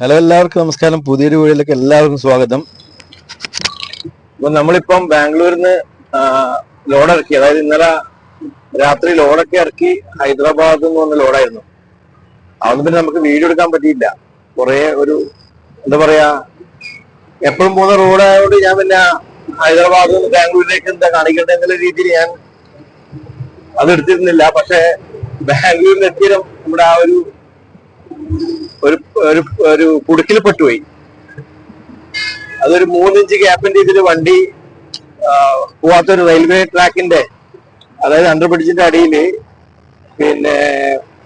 Hello എല്ലാവർക്കും നമസ്കാരം. പുതിയൊരു വീഡിയോയിലേക്ക് എല്ലാവർക്കും സ്വാഗതം. അപ്പൊ നമ്മളിപ്പം ബാംഗ്ലൂരിൽ നിന്ന് ലോഡ് ഇറക്കി അതായത് ഇന്നലെ രാത്രി ലോഡൊക്കെ ഇറക്കി ഹൈദരാബാദിൽ നിന്ന് വന്ന ലോഡായിരുന്നു. അതൊന്നും പിന്നെ നമുക്ക് വീഡിയോ എടുക്കാൻ പറ്റിയില്ല. കുറെ ഒരു എന്താ പറയാ എപ്പോഴും പോകുന്ന റോഡായതുകൊണ്ട് ഞാൻ പിന്നെ ഹൈദരാബാദിൽ നിന്ന് ബാംഗ്ലൂരിലേക്ക് എന്താ കാണിക്കട്ടെ എന്നുള്ള രീതിയിൽ ഞാൻ അത് എടുത്തിരുന്നില്ല. പക്ഷെ ബാംഗ്ലൂരിൽ എത്തിയാലും നമ്മുടെ ആ ഒരു ഒരു ഒരു ഒരു കുടുക്കിൽ പെട്ടുപോയി. അതൊരു മൂന്നിഞ്ച് ഗ്യാപ്പിന്റെ ഇതിൽ വണ്ടി പോവാത്ത ഒരു റെയിൽവേ ട്രാക്കിന്റെ അതായത് അണ്ടർ ബ്രിഡ്ജിന്റെ അടിയിൽ പിന്നെ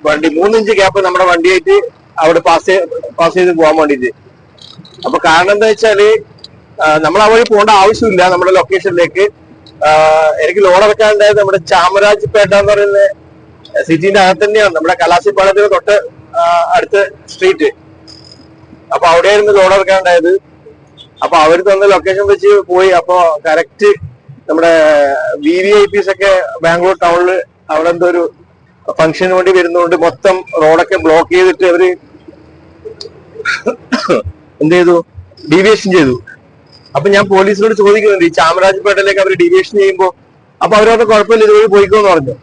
വണ്ടി മൂന്നിഞ്ച് ഗ്യാപ്പ് നമ്മുടെ വണ്ടിയായിട്ട് അവിടെ പാസ് പാസ് ചെയ്ത് പോകാൻ വേണ്ടിയിട്ട്. അപ്പൊ കാരണം എന്താ വെച്ചാൽ നമ്മൾ ആ വഴി പോകേണ്ട ആവശ്യമില്ല നമ്മുടെ ലൊക്കേഷനിലേക്ക് എനിക്ക് ലോഡ് ഇറക്കാനുണ്ടായത് നമ്മുടെ ചാമരാജ്പേട്ട എന്ന് പറയുന്ന സിറ്റിന്റെ അകത്ത് തന്നെയാണ്. നമ്മുടെ കലാസിപ്പാളത്തിന് തൊട്ട് അടുത്ത സ്ട്രീറ്റ് അപ്പൊ അവിടെയായിരുന്നു ലോഡ് ഇറക്കാണ്ടായത് അപ്പൊ അവർ തന്ന ലൊക്കേഷൻ വെച്ച് പോയി. അപ്പൊ കറക്റ്റ് നമ്മുടെ വി വി ഐ പിസ് ഒക്കെ ബാംഗ്ലൂർ ടൗണിൽ അവിടെ എന്തോ ഒരു ഫംഗ്ഷന് വേണ്ടി വരുന്നതുകൊണ്ട് മൊത്തം റോഡൊക്കെ ബ്ലോക്ക് ചെയ്തിട്ട് അവർ എന്ത് ചെയ്തു? ഡീവിയേഷൻ ചെയ്തു. അപ്പൊ ഞാൻ പോലീസിനോട് ചോദിക്കുന്നുണ്ട് ഈ ചാമരാജപേട്ടയിലേക്ക് അവർ ഡീവിയേഷൻ ചെയ്യുമ്പോ. അപ്പൊ അവരവിടെ കുഴപ്പമില്ല ഇതുവഴി പോയിക്കോന്ന് പറഞ്ഞു.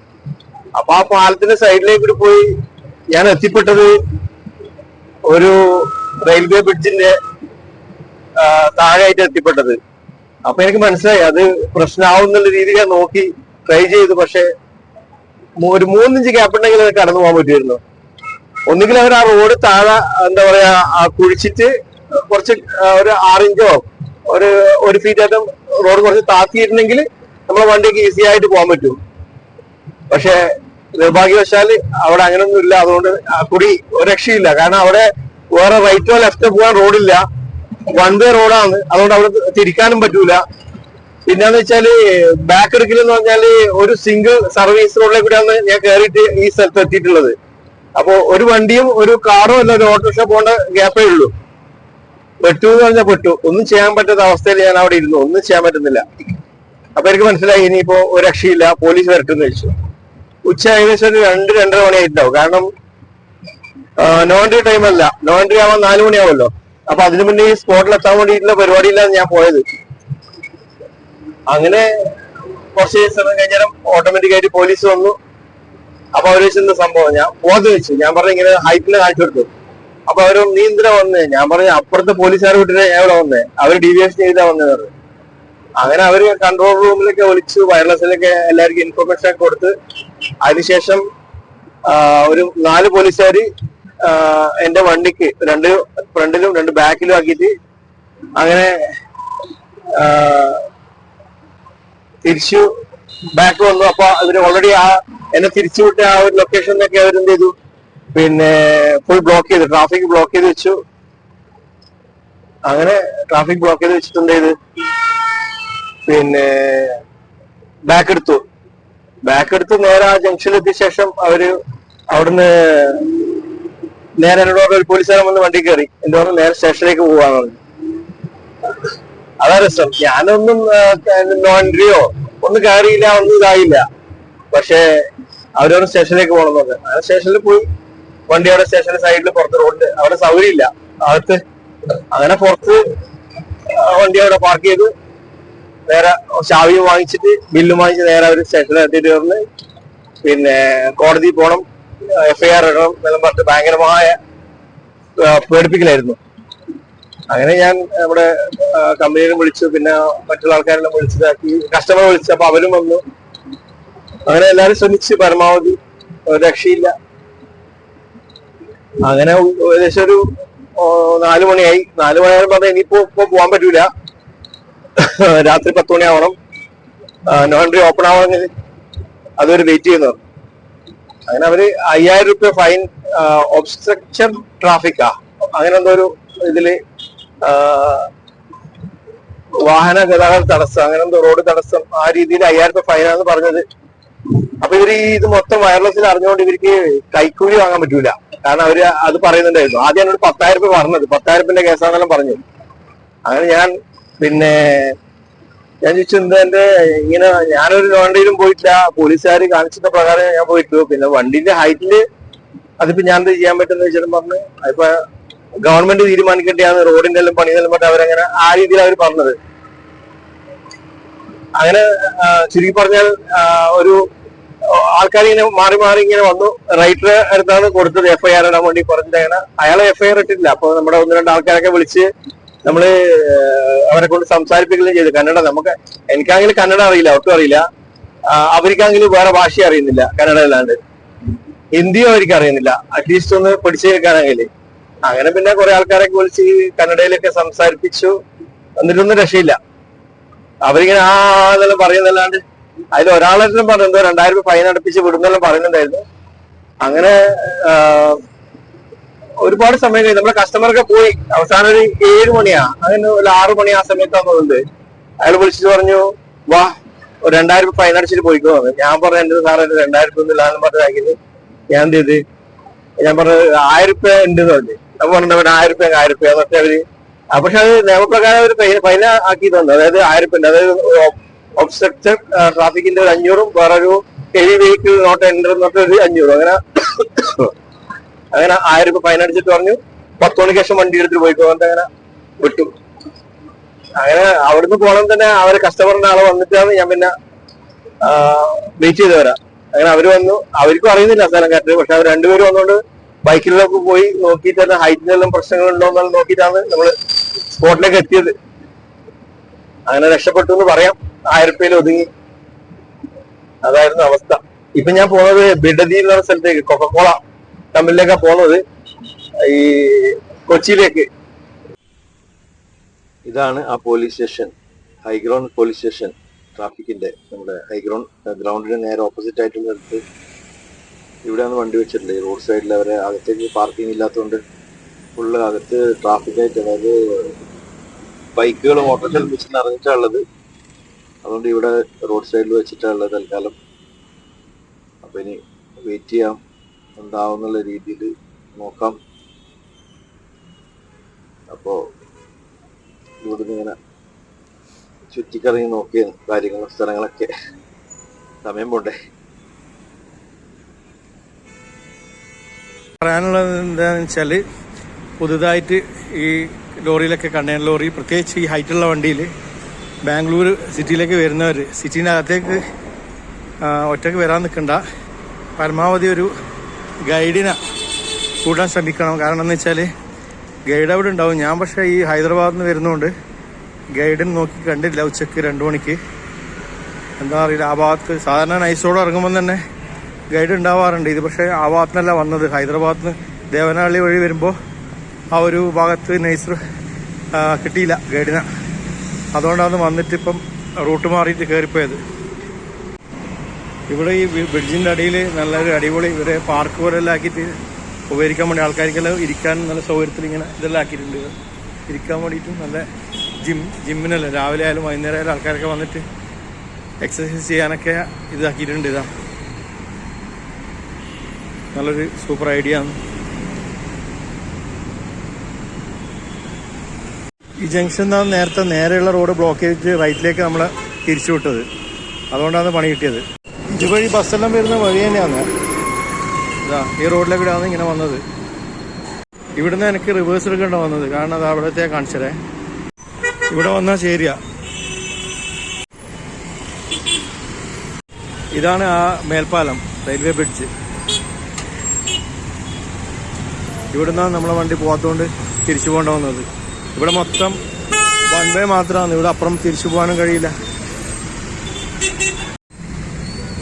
അപ്പൊ ആ പാലത്തിന്റെ സൈഡിലേക്ക് പോയി ഞാൻ എത്തിപ്പെട്ടത് ഒരു റെയിൽവേ ബ്രിഡ്ജിന്റെ താഴെയായിട്ട് എത്തിപ്പെട്ടത്. അപ്പൊ എനിക്ക് മനസ്സിലായി അത് പ്രശ്നമാവും എന്നുള്ള രീതിയിൽ ഞാൻ നോക്കി ട്രൈ ചെയ്തു പക്ഷെ ഒരു മൂന്നിഞ്ച് ഗ്യാപ്പ് ഉണ്ടെങ്കിൽ അത് കടന്നു പോകാൻ പറ്റുമായിരുന്നു. ഒന്നുകിൽ അവർ ആ റോഡ് താഴെ എന്താ പറയാ കുഴിച്ചിട്ട് കുറച്ച് ഒരു ആറിഞ്ചോ ഒരു ഒരു ഫീറ്റ് ആയിട്ടും റോഡ് കുറച്ച് താത്തിയിരുന്നെങ്കിൽ നമ്മളെ വണ്ടിക്ക് ഈസി ആയിട്ട് പോകാൻ പറ്റും. പക്ഷെ നിർഭാഗ്യവശാൽ അവിടെ അങ്ങനൊന്നും ഇല്ല. അതുകൊണ്ട് കുടി ഒരു രക്ഷയില്ല. കാരണം അവിടെ വേറെ റൈറ്റോ ലെഫ്റ്റോ പോകാൻ റോഡില്ല വൺ വേ റോഡാണ് അതുകൊണ്ട് അവിടെ തിരിക്കാനും പറ്റൂല. പിന്നെന്ന് വെച്ചാൽ ബാക്ക് എടുക്കൽ എന്ന് പറഞ്ഞാൽ ഒരു സിംഗിൾ സർവീസ് റോഡിലേക്ക് കൂടെയാണ് ഞാൻ കയറിയിട്ട് ഈ സ്ഥലത്ത് എത്തിയിട്ടുള്ളത്. അപ്പോ ഒരു വണ്ടിയും ഒരു കാറും അല്ല ഒരു ഓട്ടോറിക്ഷ പോകേണ്ട ഗ്യാപ്പേ ഉള്ളൂ. പെട്ടു എന്ന് പറഞ്ഞാൽ പെട്ടു. ഒന്നും ചെയ്യാൻ പറ്റാത്ത അവസ്ഥയിൽ ഞാൻ അവിടെ ഇരുന്നു. ഒന്നും ചെയ്യാൻ പറ്റുന്നില്ല. അപ്പൊ എനിക്ക് മനസ്സിലായി ഇനിയിപ്പോ ഒരു രക്ഷയില്ല. പോലീസ് വരട്ടെന്ന് വെച്ചു ഉച്ച ഏകദേശം ഒരു രണ്ട് രണ്ടര മണിയായിട്ടുണ്ടാവും. കാരണം നോ ടൈം അല്ല. നോ എൻട്രി ആവാൻ നാലു മണിയാവുമല്ലോ. അപ്പൊ അതിനു മുന്നേ ഈ സ്പോട്ടിൽ എത്താൻ വേണ്ടിയിട്ടുള്ള പരിപാടിയിലാണ് ഞാൻ പോയത്. അങ്ങനെ കുറച്ച് സമയം കഴിഞ്ഞാലും ഓട്ടോമാറ്റിക് ആയിട്ട് പോലീസ് വന്നു. അപ്പൊ അവർ വെച്ചിരുന്ന സംഭവം? ഞാൻ പോകാതെ വെച്ചു. ഞാൻ പറഞ്ഞു ഇങ്ങനെ ഹൈറ്റിൽ കാണിച്ചു കൊടുത്തു. അപ്പൊ അവർ നീ വന്നേ. ഞാൻ പറഞ്ഞു അപ്പുറത്തെ പോലീസുകാർ വിട്ടിട്ട് ഞാൻ ഇവിടെ വന്നേ. അവർ എസ് ചെയ്താ വന്നേ പറഞ്ഞു. അങ്ങനെ അവർ കൺട്രോൾ റൂമിലേക്ക് വിളിച്ച് വയർലെസ്സിലൊക്കെ എല്ലാവർക്കും ഇൻഫർമേഷൻ ഒക്കെ കൊടുത്ത് അതിനുശേഷം ഒരു നാല് പോലീസുകാർ എന്റെ വണ്ടിക്ക് രണ്ട് ഫ്രണ്ടിലും രണ്ട് ബാക്കിലും ആക്കിയിട്ട് അങ്ങനെ തിരിച്ചു ബാക്ക് വന്നു. അപ്പൊ അവർ ഓൾറെഡി ആ എന്നെ തിരിച്ചു വിട്ട ആ ഒരു ലൊക്കേഷനിലൊക്കെ അവരെന്ത് ചെയ്തു? പിന്നെ ഫുൾ ബ്ലോക്ക് ചെയ്തു. ട്രാഫിക് ബ്ലോക്ക് ചെയ്ത് വെച്ചു. അങ്ങനെ ട്രാഫിക് ബ്ലോക്ക് ചെയ്ത് വെച്ചിട്ടുണ്ട് ഇത് പിന്നെ ബാക്ക് എടുത്തു ബാക്ക് എടുത്ത് നേരെ ആ ജംഗ്ഷനിൽ എത്തിയ ശേഷം അവർ അവിടുന്ന് നേരെ എന്നോട് ഒരു പോലീസുകാരൻ വന്ന് വണ്ടി കയറി. എന്റെ പറഞ്ഞു? നേരെ സ്റ്റേഷനിലേക്ക് പോവാന്ന് അതാ രസം. ഞാനൊന്നും നോൺട്രിയോ ഒന്നും കയറിയില്ല ഒന്നും ഇതായില്ല. പക്ഷേ അവരവിടെ സ്റ്റേഷനിലേക്ക് പോകണം പറഞ്ഞു. അങ്ങനെ സ്റ്റേഷനിൽ പോയി. വണ്ടി അവിടെ സ്റ്റേഷന്റെ സൈഡിൽ പുറത്ത് റോഡിൽ അവിടെ സൗകര്യമില്ല. അകത്ത് അങ്ങനെ പുറത്ത് ആ വണ്ടി അവിടെ പാർക്ക് ചെയ്തു. നേരെ ചാവിയും വാങ്ങിച്ചിട്ട് ബില്ലും വാങ്ങിച്ച് നേരെ അവർ സ്റ്റേഷനിൽ എത്തിയിട്ട് പറഞ്ഞ് പിന്നെ കോടതി പോകണം എഫ്ഐആർ ഇടണം എന്നും പറഞ്ഞിട്ട് ഭയങ്കരമായ പേടിപ്പിക്കലായിരുന്നു. അങ്ങനെ ഞാൻ നമ്മുടെ കമ്പനിയിലും വിളിച്ചു പിന്നെ മറ്റുള്ള ആൾക്കാരെല്ലാം വിളിച്ചതാക്കി. കസ്റ്റമർ വിളിച്ചു അപ്പൊ അവരും വന്നു. അങ്ങനെ എല്ലാവരും ശ്രമിച്ച് പരമാവധി രക്ഷയില്ല. അങ്ങനെ ഏകദേശം ഒരു നാലു മണിയായി. നാലു മണിയായാലും പറഞ്ഞാൽ ഇനിയിപ്പോ ഇപ്പൊ പോകാൻ പറ്റൂല. രാത്രി പത്ത് മണിയാവണം നോൺട്രി ഓപ്പൺ ആവണമെങ്കിൽ അതൊരു വെയിറ്റ് ചെയ്യുന്നവർ അങ്ങനെ അവർ അയ്യായിരം റുപ്യ ഫൈൻ ഒബ്സ്ട്രക്ഷൻ ട്രാഫിക്കാ അങ്ങനെ എന്തോ ഒരു ഇതിൽ വാഹന ഗതാഗത തടസ്സം അങ്ങനെ എന്തോ റോഡ് തടസ്സം ആ രീതിയിൽ അയ്യായിരം രൂപ ഫൈനാന്ന് പറഞ്ഞത്. അപ്പൊ ഇവർ ഈ ഇത് മൊത്തം വയർലെസ്സിൽ അറിഞ്ഞുകൊണ്ട് ഇവർക്ക് കൈക്കൂലി വാങ്ങാൻ പറ്റൂല. കാരണം അവർ അത് പറയുന്നുണ്ടായിരുന്നു. ആദ്യം എന്നോട് പത്തായിരം രൂപ പറഞ്ഞത്. പത്തായിരം രൂപന്റെ കേസാണെന്നെല്ലാം പറഞ്ഞു. അങ്ങനെ ഞാൻ പിന്നെ ഞാൻ ചോദിച്ചു എന്താ ഇങ്ങനെ ഞാനൊരു വണ്ടിയിലും പോയിട്ടില്ല പോലീസുകാർ കാണിച്ചിട്ട പ്രകാരം ഞാൻ പോയിട്ടു. പിന്നെ വണ്ടിന്റെ ഹൈറ്റിൽ അതിപ്പോ ഞാൻ എന്ത് ചെയ്യാൻ പറ്റുന്ന വെച്ചാലും പറഞ്ഞു അതിപ്പോ ഗവൺമെന്റ് തീരുമാനിക്കേണ്ടതാണ് റോഡിന്റെ എല്ലാം പണി എല്ലാം പറ്റ അവരങ്ങനെ ആ രീതിയിൽ അവർ പറഞ്ഞത്. അങ്ങനെ ചുരുക്കി പറഞ്ഞാൽ ഒരു ആൾക്കാർ ഇങ്ങനെ മാറി മാറി ഇങ്ങനെ വന്നു. റൈറ്റർ അടുത്താണ് കൊടുത്തത് എഫ്ഐആർ ഇടാൻ വേണ്ടി പറഞ്ഞിട്ടാണ് അയാളെ എഫ്ഐആർ ഇട്ടിട്ടില്ല. അപ്പൊ നമ്മുടെ ഒന്ന് രണ്ട് ആൾക്കാരൊക്കെ വിളിച്ച് നമ്മൾ അവരെ കൊണ്ട് സംസാരിപ്പിക്കുകയും ചെയ്തു. കന്നഡ നമുക്ക് എനിക്കാണെങ്കിൽ കന്നഡ അറിയില്ല ഒട്ടും അറിയില്ല. അവർക്കാണെങ്കിലും വേറെ ഭാഷ അറിയുന്നില്ല കന്നഡ അല്ലാണ്ട്. ഹിന്ദിയും അവർക്ക് അറിയുന്നില്ല. അറ്റ്ലീസ്റ്റ് ഒന്ന് പഠിച്ചു കേൾക്കാണെങ്കിൽ അങ്ങനെ പിന്നെ കുറെ ആൾക്കാരൊക്കെ വിളിച്ച് കന്നഡയിലൊക്കെ സംസാരിപ്പിച്ചു. എന്നിട്ടൊന്നും രക്ഷയില്ല. അവരിങ്ങനെ ആ എന്നെല്ലാം പറയുന്നല്ലാണ്ട് അതിൽ ഒരാളെല്ലാം പറഞ്ഞു എന്തോ രണ്ടായിരം രൂപ ഫൈൻ അടപ്പിച്ച് വിടുന്നെല്ലാം പറയുന്നുണ്ടായിരുന്നു. അങ്ങനെ ഒരുപാട് സമയം കഴിഞ്ഞു നമ്മുടെ കസ്റ്റമറൊക്കെ പോയി. അവസാനം ഒരു ഏഴ് മണിയാ. അങ്ങനെ ഒരു ആറു മണി ആ സമയത്ത് വന്നതുണ്ട് അയാൾ വിളിച്ചിട്ട് പറഞ്ഞു വാ ഒരു രണ്ടായിരം ഫൈൻ അടിച്ചിട്ട് പോയിക്കോ. ഞാൻ പറഞ്ഞു എന്റെ സാറേ രണ്ടായിരം ഒന്നും ഇല്ലാന്ന് ആയി ഞാൻ എന്ത് ചെയ്ത്? ഞാൻ പറഞ്ഞു ആയിരം രൂപ ഉണ്ട് എന്ന് പറഞ്ഞു. അപ്പൊ പറഞ്ഞു "അവന് ആയിരം രൂപ ആയിരം രൂപ എന്നൊക്കെ അവർ പക്ഷെ അത് നിയമപ്രകാരം ഒരു ഫൈന ആക്കി തന്നു. അതായത് ആയിരം രൂപ അതായത് ഒബ്സ്ട്രക്ചർ ട്രാഫിക്കിന്റെ ഒരു അഞ്ഞൂറും വേറൊരു ഹെവി വെഹിക്കിൾ നോട്ട് എന്റർ എന്നൊക്കെ ഒരു അഞ്ഞൂറും. അങ്ങനെ അങ്ങനെ ആയിരം രൂപ ഫൈൻ അടിച്ചിട്ട് പറഞ്ഞു പത്ത് മണിക്ക് ശേഷം വണ്ടി എടുത്തിട്ട് പോയിക്കോ അങ്ങനെ വിട്ടു. അങ്ങനെ അവിടുന്ന് പോകണം തന്നെ അവർ കസ്റ്റമറിന്റെ ആളെ വന്നിട്ടാണ് ഞാൻ പിന്നെ വെയിറ്റ് ചെയ്ത് വരാം. അങ്ങനെ അവർ വന്നു. അവർക്കും അറിയുന്നില്ല സ്ഥലം കറക്റ്റ് പക്ഷെ അവർ രണ്ടുപേരും വന്നുകൊണ്ട് ബൈക്കിലൊക്കെ പോയി നോക്കിയിട്ട് തന്നെ ഹൈറ്റിനെല്ലാം പ്രശ്നങ്ങളുണ്ടോ എന്നെല്ലാം നോക്കിയിട്ടാണ് നമ്മൾ സ്പോട്ടിലേക്ക് എത്തിയത്. അങ്ങനെ രക്ഷപ്പെട്ടു എന്ന് പറയാം. ആയിരം രൂപയിൽ ഒതുങ്ങി. അതായിരുന്നു അവസ്ഥ. ഇപ്പൊ ഞാൻ പോകുന്നത് ബിഡതി എന്ന് പറഞ്ഞ സ്ഥലത്തേക്ക് കൊക്കക്കോള കമ്പനിലേക്കാണ് പോകുന്നത് ഈ കൊച്ചിയിലേക്ക്. ഇതാണ് ആ police station high ground police station ട്രാഫിക്കിന്റെ നമ്മുടെ ഹൈഗ്രൗണ്ട് ഗ്രൗണ്ടിന് നേരെ ഓപ്പോസിറ്റ് ആയിട്ടുള്ള അടുത്ത്. ഇവിടെയാണ് വണ്ടി വെച്ചിട്ടുള്ളത്. റോഡ് സൈഡിൽ അവരെ അകത്തേക്ക് പാർക്കിംഗ് ഇല്ലാത്തതുകൊണ്ട് ഫുള്ള് അകത്ത് ട്രാഫിക് ആയിട്ട് ബൈക്കുകളും ബൈക്കുകൾ ഓട്ടോറിക്ഷ വെച്ച് ഉള്ളത് അതുകൊണ്ട് ഇവിടെ റോഡ് സൈഡിൽ വെച്ചിട്ടാണ് വെച്ചിട്ടുള്ളത് തൽക്കാലം. അപ്പം ഇനി വെയിറ്റ് ചെയ്യാം. എന്താവുന്നുള്ള രീതിയിൽ നോക്കാം. അപ്പോ ഇവിടുന്ന് ഇങ്ങനെ ചുറ്റിക്കറങ്ങി നോക്കിയ കാര്യങ്ങളും സ്ഥലങ്ങളൊക്കെ സമയം പോണ്ടേ? പറയാനുള്ളത് എന്താണെന്ന് വെച്ചാൽ പുതുതായിട്ട് ഈ ലോറിയിലൊക്കെ കണ്ടെയ്നർ ലോറി പ്രത്യേകിച്ച് ഈ ഹൈറ്റുള്ള വണ്ടിയിൽ ബാംഗ്ലൂർ സിറ്റിയിലേക്ക് വരുന്നവർ സിറ്റീന്റെ അകത്തേക്ക് ഒറ്റയ്ക്ക് വരാൻ നിൽക്കണ്ട പരമാവധി ഒരു ഗൈഡിനെ കൂട്ടാൻ ശ്രമിക്കണം. കാരണം എന്ന് വെച്ചാൽ ഗൈഡ് അവിടെ ഉണ്ടാവും. ഞാൻ പക്ഷേ ഈ ഹൈദരാബാദിൽ നിന്ന് വരുന്നതുകൊണ്ട് ഗൈഡിനെ നോക്കി കണ്ടില്ല ഉച്ചയ്ക്ക് രണ്ട് മണിക്ക്. എന്താ അറിയില്ല. ആ ഭാഗത്ത് സാധാരണ നൈസോട് ഇറങ്ങുമ്പോൾ തന്നെ ഗൈഡ് ഉണ്ടാവാറുണ്ട്. ഇത് പക്ഷേ ആ ഭാഗത്തുനിന്നല്ല വന്നത്. ഹൈദരാബാദിൽ നിന്ന് ദേവനഹള്ളി വഴി വരുമ്പോൾ ആ ഒരു ഭാഗത്ത് നൈസർ കിട്ടിയില്ല ഗൈഡിനെ. അതുകൊണ്ടാണ് വന്നിട്ട് ഇപ്പം റൂട്ട് മാറിയിട്ട് കയറിപ്പോയത് ഇവിടെ ഈ ബ്രിഡ്ജിന്റെ അടിയിൽ നല്ലൊരു അടിപൊളി ഇവരെ പാർക്ക് പോലെല്ലാം ആക്കിയിട്ട് ഉപകരിക്കാൻ വേണ്ടി ആൾക്കാർക്കെല്ലാം ഇരിക്കാൻ നല്ല സൗകര്യത്തിൽ ഇങ്ങനെ ഇതെല്ലാം ആക്കിയിട്ടുണ്ട്. ഇരിക്കാൻ വേണ്ടിയിട്ടും നല്ല ജിം ജിമ്മിനല്ല രാവിലെ ആയാലും വൈകുന്നേരം ആയാലും ആൾക്കാരൊക്കെ വന്നിട്ട് എക്സസൈസ് ചെയ്യാനൊക്കെ ഇതാക്കിയിട്ടുണ്ട് ഇതാ. നല്ലൊരു സൂപ്പർ ഐഡിയ ആണ്. ഈ ജംഗ്ഷൻ നിന്നാണ് നേരത്തെ നേരെയുള്ള റോഡ് ബ്ലോക്ക് ചെയ്തിട്ട് റൈറ്റിലേക്ക് നമ്മൾ തിരിച്ചു വിട്ടത്. അതുകൊണ്ടാണ് പണി കിട്ടിയത്. ഇതുവഴി ബസ്സെല്ലാം വരുന്ന വഴി തന്നെയാണ്. ഇതാ ഈ റോഡിലേക്കൂടെയാണ് ഇങ്ങനെ വന്നത്. ഇവിടുന്ന് എനിക്ക് റിവേഴ്സ് എടുക്കേണ്ട വന്നത്. കാരണം അത് അവിടത്തെ കാണിച്ചതേ. ഇവിടെ വന്നാൽ ശരിയാ. ഇതാണ് ആ മേൽപ്പാലം റെയിൽവേ ബ്രിഡ്ജ് ഇവിടുന്നാണ് നമ്മളെ വണ്ടി പോകാത്തതുകൊണ്ട് തിരിച്ചു പോകേണ്ട വന്നത്. ഇവിടെ മൊത്തം വൺ വേ മാത്രമാണ് ഇവിടെ അപ്പുറം തിരിച്ചു പോകാനും കഴിയില്ല.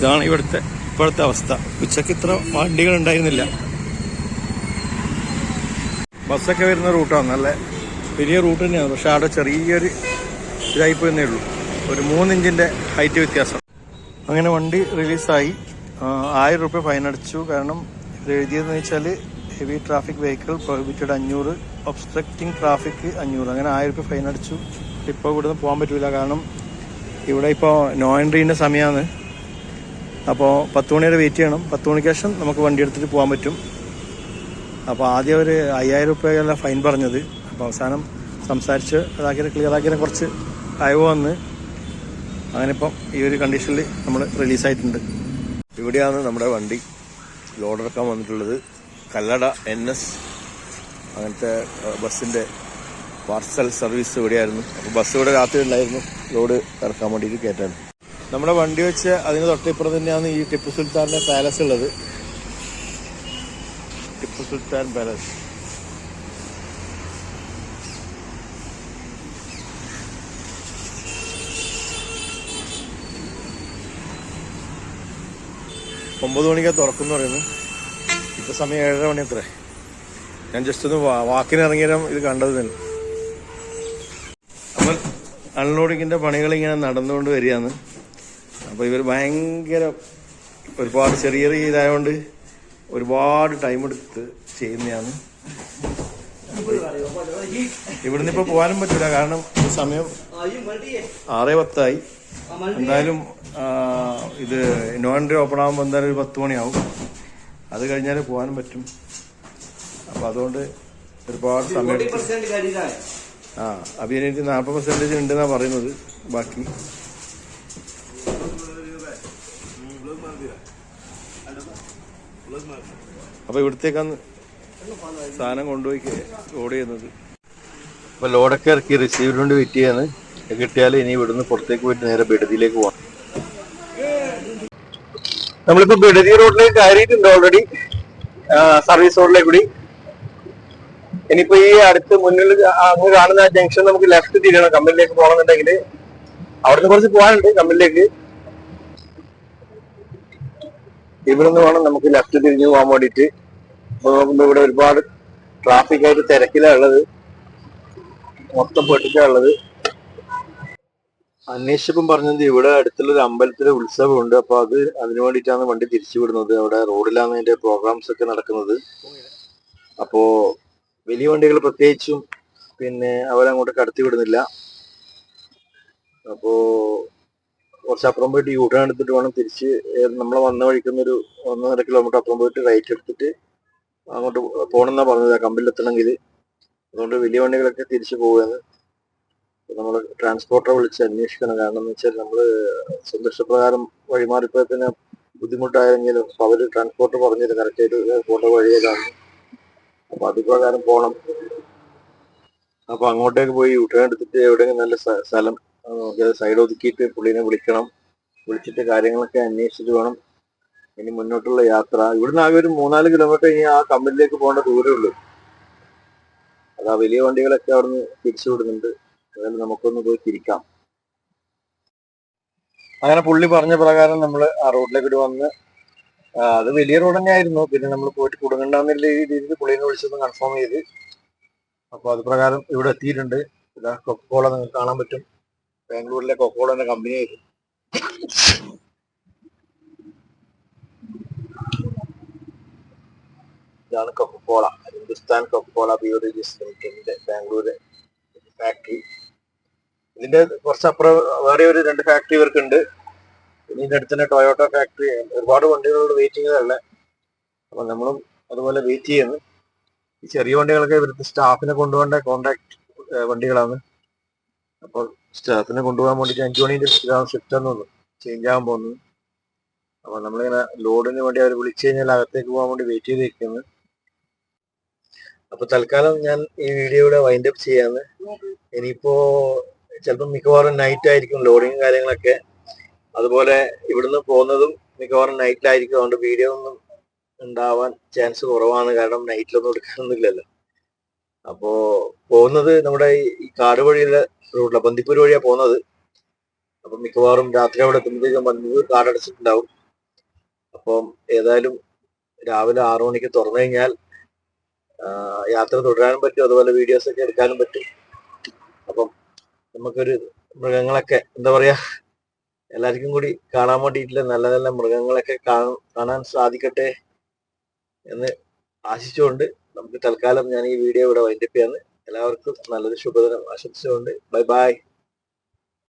ഇതാണ് ഇവിടുത്തെ ഇപ്പോഴത്തെ അവസ്ഥ. ഉച്ചയ്ക്ക് ഇത്ര വണ്ടികൾ ഉണ്ടായിരുന്നില്ല ബസ്സൊക്കെ വരുന്ന റൂട്ടാണ്. നല്ല വലിയ റൂട്ട് തന്നെയാണ്. പക്ഷെ അവിടെ ചെറിയൊരു ഇതായി പോയെന്നേ ഉള്ളൂ. ഒരു മൂന്നിഞ്ചിന്റെ ഹൈറ്റ് വ്യത്യാസം. അങ്ങനെ വണ്ടി റിലീസായി. ആയിരം റുപ്യ ഫൈൻ അടിച്ചു. കാരണം എഴുതിയതെന്ന് വെച്ചാൽ ഹെവി ട്രാഫിക് വെഹിക്കിൾ പ്രൊഹിബിറ്റഡ് അഞ്ഞൂറ് ഒബ്സ്ട്രക്റ്റിംഗ് ട്രാഫിക് അഞ്ഞൂറ്. അങ്ങനെ ആയിരം റുപ്യ ഫൈൻ അടിച്ചു. ഇപ്പോൾ ഇവിടുന്ന് പോകാൻ പറ്റില്ല കാരണം ഇവിടെ ഇപ്പോൾ നോ എൻട്രീന്റെ സമയമാണ്. അപ്പോൾ പത്ത് മണി വരെ വെയിറ്റ് ചെയ്യണം. പത്ത് മണിക്ക് ശേഷം നമുക്ക് വണ്ടി എടുത്തിട്ട് പോകാൻ പറ്റും. അപ്പോൾ ആദ്യം ഒരു അയ്യായിരം രൂപയല്ല ഫൈൻ പറഞ്ഞത്. അപ്പോൾ അവസാനം സംസാരിച്ച് അതാക്കി ക്ലിയർ ആക്കിയ കുറച്ച് അയവ് വന്ന് അങ്ങനെ ഇപ്പം ഈ ഒരു കണ്ടീഷനിൽ നമ്മൾ റിലീസായിട്ടുണ്ട് ഇവിടെയാണ് നമ്മുടെ വണ്ടി. ലോഡ് ഇറക്കാൻ വന്നിട്ടുള്ളത്. കല്ലട എൻ എസ് അങ്ങനത്തെ ബസ്സിന്റെ പാർസൽ സർവീസ് ഇവിടെയായിരുന്നു. അപ്പോൾ ബസ് ഇവിടെ രാത്രി ഉണ്ടായിരുന്നു. ലോഡ് ഇറക്കാൻ വേണ്ടിയിട്ട് കയറ്റാൻ നമ്മുടെ വണ്ടി വെച്ച് അതിന് തൊട്ടിപ്പുറം തന്നെയാണ് ഈ ടിപ്പു സുൽത്താന്റെ പാലസ് ഉള്ളത്. ടിപ്പു സുൽത്താൻ പാലസ് ഒമ്പത് മണിക്കാണ് തുറക്കുന്നു പറയുന്നു. ഇപ്പൊ സമയം ഏഴര മണി അത്രേ ഞാൻ ജസ്റ്റ് ഒന്ന് വാക്കിനിറങ്ങിയാലും ഇത് കണ്ടത് തന്നെ. അപ്പം അൺലോഡിങ്ങിന്റെ പണികൾ ഇങ്ങനെ നടന്നുകൊണ്ട് വരികയാണ്. അപ്പൊ ഇവർ ഭയങ്കര ഒരുപാട് ചെറിയ ചെറിയ ഇതായതുകൊണ്ട് ഒരുപാട് ടൈം എടുത്ത് ചെയ്യുന്നതാണ്. ഇവിടുന്ന് ഇപ്പൊ പോകാനും പറ്റില്ല കാരണം സമയം ആറേ പത്തായി. എന്തായാലും ഇത് നോൺ ഓപ്പൺ ആകുമ്പോൾ എന്തായാലും ഒരു പത്ത് മണിയാവും. അത് കഴിഞ്ഞാലേ പോകാനും പറ്റും. അപ്പൊ അതുകൊണ്ട് ഒരുപാട് സമയം ആ അഭിനയിച്ച് നാൽപ്പത് പെർസെന്റേജ് ഉണ്ടെന്നാണ് പറയുന്നത് ബാക്കി. അപ്പൊ ഇവിടത്തേക്കാണ് സാധനം കൊണ്ടുപോയി ലോഡ് ചെയ്യുന്നത്. അപ്പൊ ലോഡൊക്കെ ഇറക്കി റിസീവറിന് വേണ്ടി വെയിറ്റ് ചെയ്യാണ്. കിട്ടിയാൽ ഇനി ഇവിടുന്ന് പുറത്തേക്ക് പോയിട്ട് നേരെ ബെഡതിയിലേക്ക് പോവാം. നമ്മളിപ്പോ ബെഡതി റോഡിലേക്ക് കയറിയിട്ടുണ്ട് ഓൾറെഡി സർവീസ് റോഡിലേക്ക് കൂടി. ഇനിയിപ്പോ ഈ അടുത്ത് മുന്നിൽ അങ്ങ് കാണുന്ന ജംഗ്ഷൻ നമുക്ക് ലെഫ്റ്റ് തിരിയണം കമ്പനിയിലേക്ക് പോകണമെന്നുണ്ടെങ്കിൽ അവിടുന്ന് കുറച്ച് പോകാനുണ്ട് കമ്പനിയിലേക്ക് ഇവിടുന്ന് വേണം നമുക്ക് ലെഫ്റ്റ് തിരിഞ്ഞു പോകാൻ വേണ്ടിയിട്ട്. നോക്കുമ്പോ ഇവിടെ ഒരുപാട് ട്രാഫിക് ആയിട്ട് തിരക്കിലാണ് ഉള്ളത്. മൊത്തം ഉള്ളത്. അന്വേഷിച്ചപ്പം പറഞ്ഞത് ഇവിടെ അടുത്തുള്ള ഒരു അമ്പലത്തിലെ ഉത്സവമുണ്ട്. അപ്പൊ അത് അതിനു വേണ്ടിയിട്ടാണ് വണ്ടി തിരിച്ചു വിടുന്നത്. അവിടെ റോഡിലാണ് അതിന്റെ പ്രോഗ്രാംസ് ഒക്കെ നടക്കുന്നത്. അപ്പോ വലിയ വണ്ടികൾ പ്രത്യേകിച്ചും പിന്നെ അവരങ്ങോട്ട് കടത്തി വിടുന്നില്ല. അപ്പോ കുറച്ചപ്പുറം പോയിട്ട് യൂട്ടേൺ എടുത്തിട്ട് വേണം തിരിച്ച്. നമ്മൾ വന്ന വഴിക്കുന്നൊരു ഒന്നര കിലോമീറ്റർ അപ്പുറം പോയിട്ട് റൈറ്റ് എടുത്തിട്ട് അങ്ങോട്ട് പോകണമെന്നാണ് പറഞ്ഞത്. എത്തണമെങ്കിൽ അതുകൊണ്ട് വലിയ വണ്ടികളൊക്കെ തിരിച്ചു പോവുകയാണ്. നമ്മൾ ട്രാൻസ്പോർട്ടറെ വിളിച്ച് അന്വേഷിക്കണം. കാരണം എന്ന് വെച്ചാൽ നമ്മൾ സന്തോഷപ്രകാരം വഴിമാറിപ്പോയ പിന്നെ ബുദ്ധിമുട്ടായെങ്കിലും അവർ അവർ ട്രാൻസ്പോർട്ടർ പറഞ്ഞില്ല കറക്റ്റായിട്ട് പോകേണ്ട വഴിയേതാണ്. അപ്പൊ അതിപ്രകാരം പോകണം അപ്പൊ അങ്ങോട്ടേക്ക് പോയി യൂട്ടേൺ എടുത്തിട്ട് എവിടെയെങ്കിലും നല്ല സ്ഥ- സ്ഥലം സൈഡ് ഒതുക്കിയിട്ട് പുള്ളീനെ വിളിക്കണം. വിളിച്ചിട്ട് കാര്യങ്ങളൊക്കെ അന്വേഷിച്ചിട്ട് വേണം. ഇനി മുന്നോട്ടുള്ള യാത്ര. ഇവിടുന്ന് ആകെ ഒരു മൂന്നാൽ കിലോമീറ്റർ ഇനി ആ കമ്പനിയിലേക്ക് പോകേണ്ട ദൂരമേ ഉള്ളൂ. അത് ആ വലിയ വണ്ടികളൊക്കെ അവിടുന്ന് തിരിച്ചു വിടുന്നുണ്ട്. അതായത് നമുക്കൊന്ന് പോയി തിരിക്കാം. അങ്ങനെ പുള്ളി പറഞ്ഞ പ്രകാരം നമ്മൾ ആ റോഡിലേക്ക് വന്ന് അത് വലിയ റോഡ് തന്നെയായിരുന്നു. പിന്നെ നമ്മൾ പോയിട്ട് കുടുങ്ങണ്ടെന്നുള്ള രീതിയിൽ പുള്ളിനെ വിളിച്ചൊന്ന് കൺഫേം ചെയ്ത്. അപ്പോൾ അത് പ്രകാരം ഇവിടെ എത്തിയിട്ടുണ്ട്. ഇതാ കൊക്കോള നിങ്ങൾക്ക് കാണാൻ പറ്റും. ബാംഗ്ലൂരിലെ കൊക്കോളന്റെ കമ്പനി ആയിരുന്നു. ഇതാണ് കൊക്കക്കോള ഹിന്ദുസ്ഥാൻ കൊക്കക്കോള ബിയോറിജസ് ലിമിറ്റഡിന്റെ ബാംഗ്ലൂര് ഫാക്ടറി ഇതിന്റെ കുറച്ചപ്പുറം വേറെ ഒരു രണ്ട് ഫാക്ടറി ഇവർക്കുണ്ട്. പിന്നെ ഇതിന്റെ അടുത്ത് തന്നെ ടൊയോട്ടോ ഫാക്ടറി ഒരുപാട് വണ്ടികളോട് വെയിറ്റിംഗ് അപ്പൊ നമ്മളും അതുപോലെ വെയിറ്റ് ചെയ്യുന്നു. ഈ ചെറിയ വണ്ടികളൊക്കെ ഇവിടുത്തെ സ്റ്റാഫിനെ കൊണ്ടുപോകേണ്ട കോൺട്രാക്ട് വണ്ടികളാണ്. അപ്പോൾ സ്റ്റാഫിനെ കൊണ്ടുപോകാൻ വേണ്ടിയിട്ട് അഞ്ചു മണിന്റെ ഷിഫ്റ്റ് തോന്നുന്നു. ചേഞ്ച് ആകാൻ പോകുന്നു അപ്പൊ നമ്മളിങ്ങനെ ലോഡിന് വേണ്ടി അവർ വിളിച്ചു കഴിഞ്ഞാൽ അകത്തേക്ക് പോകാൻ വേണ്ടി വെയിറ്റ് ചെയ്തിരിക്കുന്നു അപ്പൊ തൽക്കാലം ഞാൻ ഈ വീഡിയോ ഇവിടെ വൈൻഡ് അപ്പ് ചെയ്യാന്ന്. ഇനിയിപ്പോ ചിലപ്പോൾ മിക്കവാറും നൈറ്റ് ആയിരിക്കും ലോഡിങ് കാര്യങ്ങളൊക്കെ. അതുപോലെ ഇവിടുന്ന് പോകുന്നതും മിക്കവാറും നൈറ്റിലായിരിക്കും അതുകൊണ്ട് വീഡിയോ ഒന്നും ഉണ്ടാവാൻ ചാൻസ് കുറവാണ്. കാരണം നൈറ്റിലൊന്നും എടുക്കാനൊന്നുമില്ലല്ലോ. അപ്പോ പോകുന്നത് നമ്മുടെ ഈ- കാട് വഴിയുള്ള റൂട്ടിലാണ് ബന്ദിപ്പൂർ വഴിയാണ് പോകുന്നത്. അപ്പൊ മിക്കവാറും രാത്രി അവിടെ എത്തുമ്പോഴത്തേക്കും ബന്ദിപ്പൂർ കാടടച്ചിട്ടുണ്ടാവും. അപ്പം ഏതായാലും രാവിലെ ആറു മണിക്ക് തുറന്നു കഴിഞ്ഞാൽ യാത്ര തുടരാനും പറ്റും അതുപോലെ വീഡിയോസ് ഒക്കെ എടുക്കാനും പറ്റും. അപ്പം നമുക്കൊരു മൃഗങ്ങളൊക്കെ എന്താ പറയാ എല്ലാവർക്കും കൂടി കാണാൻ വേണ്ടിയിട്ടുള്ള നല്ല നല്ല മൃഗങ്ങളൊക്കെ കാണാൻ സാധിക്കട്ടെ എന്ന് ആശിച്ചുകൊണ്ട് നമുക്ക് തൽക്കാലം ഞാൻ ഈ വീഡിയോ ഇവിടെ വൈൻഡപ്പ് ചെയ്യാന്ന്. എല്ലാവർക്കും നല്ലൊരു ശുഭദിനം ആശംസിച്ചുകൊണ്ട്. Bye bye